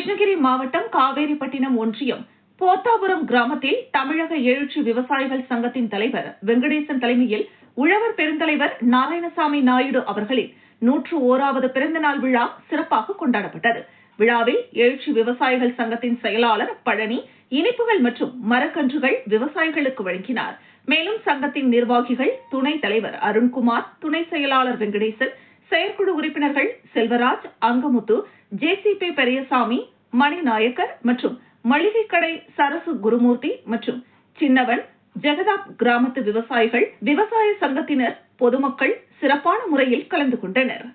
கிருஷ்ணகிரி மாவட்டம் காவேரிப்பட்டினம் ஒன்றியம் போத்தாபுரம் கிராமத்தில் தமிழக எழுச்சி விவசாயிகள் சங்கத்தின் தலைவர் வெங்கடேசன் தலைமையில் உழவர் பெருந்தலைவர் நாராயணசாமி நாயுடு அவர்களின் நூற்று ஓராவது பிறந்தநாள் விழா சிறப்பாக கொண்டாடப்பட்டது. விழாவில் எழுச்சி விவசாயிகள் சங்கத்தின் செயலாளர் பழனி இனிப்புகள் மற்றும் மரக்கன்றுகள் விவசாயிகளுக்கு வழங்கினார். மேலும் சங்கத்தின் நிர்வாகிகள் துணைத் தலைவர் அருண்குமார் துணை செயலாளர் வெங்கடேசன் செயற்குழு உறுப்பினர்கள் செல்வராஜ் அங்கமுத்து ஜேசிபி பெரியசாமி மணிநாயக்கர் மற்றும் மளிகை கடை சரசு குருமூர்த்தி மற்றும் சின்னவன் ஜெகதாப் கிராமத்து விவசாயிகள் விவசாய சங்கத்தினர் பொதுமக்கள் சிறப்பான முறையில் கலந்து கொண்டனர்.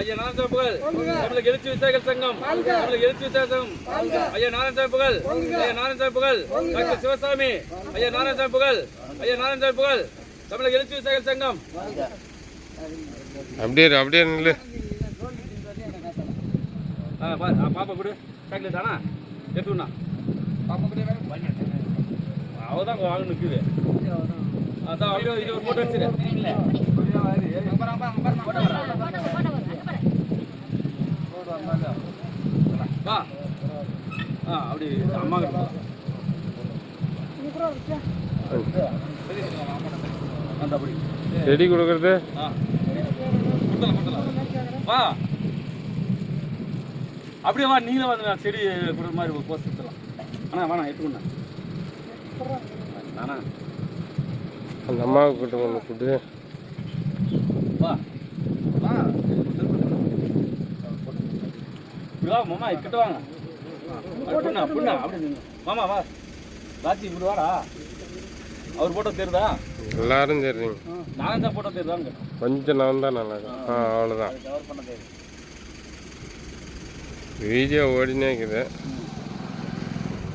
ஐயா நாராயணசாமி புகழ் தமிழக எழுச்சி விவசாயிகள் சங்கம். தமிழக எழுச்சி விவசாய சங்கம் ஐயா நாராயணசாமி புகழ் ஐயா நாராயணசாமி புகழ் டாக்டர் சிவசாமி. ஐயா நாராயணசாமி புகழ் ஐயா நாராயணசாமி புகழ் தமிழக எழுச்சி விவசாயிகள் சங்கம். அப்படியே அப்படியே நில்லு. பாப்பா கொடு. சாக்லேட் தானா? எடுத்துண்ணா பாப்பா கொடு அவதான் வாங்க நிற்குது அதான் அப்படியே இது ஒரு போட்டோ வச்சிரு வா. ஆ அப்படி அம்மா கிட்ட போ. அந்த அப்படி. செடி கொடுக்கறது? வா. அப்படியே வா நீங்களும் வந்து நான் செடி கொடுக்குற மாதிரி போஸ்ட் எடுத்துலாம் அண்ணா வேணாம் எடுத்துக்கண்ணா. நானா? அந்த அம்மாவுக்கு கூட்டு ஒன்று கூட்டு வா. வா. மாமா கிட்ட வாங்க. அப்படி புண்ணா புண்ணா அப்படி. மாமா வா. ராஜி இப்படி வாடா. அவர் போட்டோ தெரியுதா? எல்லாரும் சரிங்க நாலஞ்சா போட்டோ தெரியுதாங்க கொஞ்சம் நான் தான் நல்லா ஆ அவ்வளோதான் வீடியோ ஓடினே இருக்குது.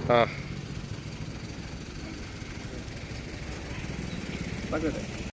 ஆ. பார்க்குறது